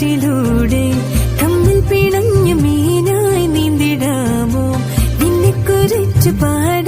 കാറ്റിലൂടെ കമ്മിൽ പിണഞ്ഞു മീനായി നീന്തിടാമോ? നിന്നെ കുറിച്ച് പാട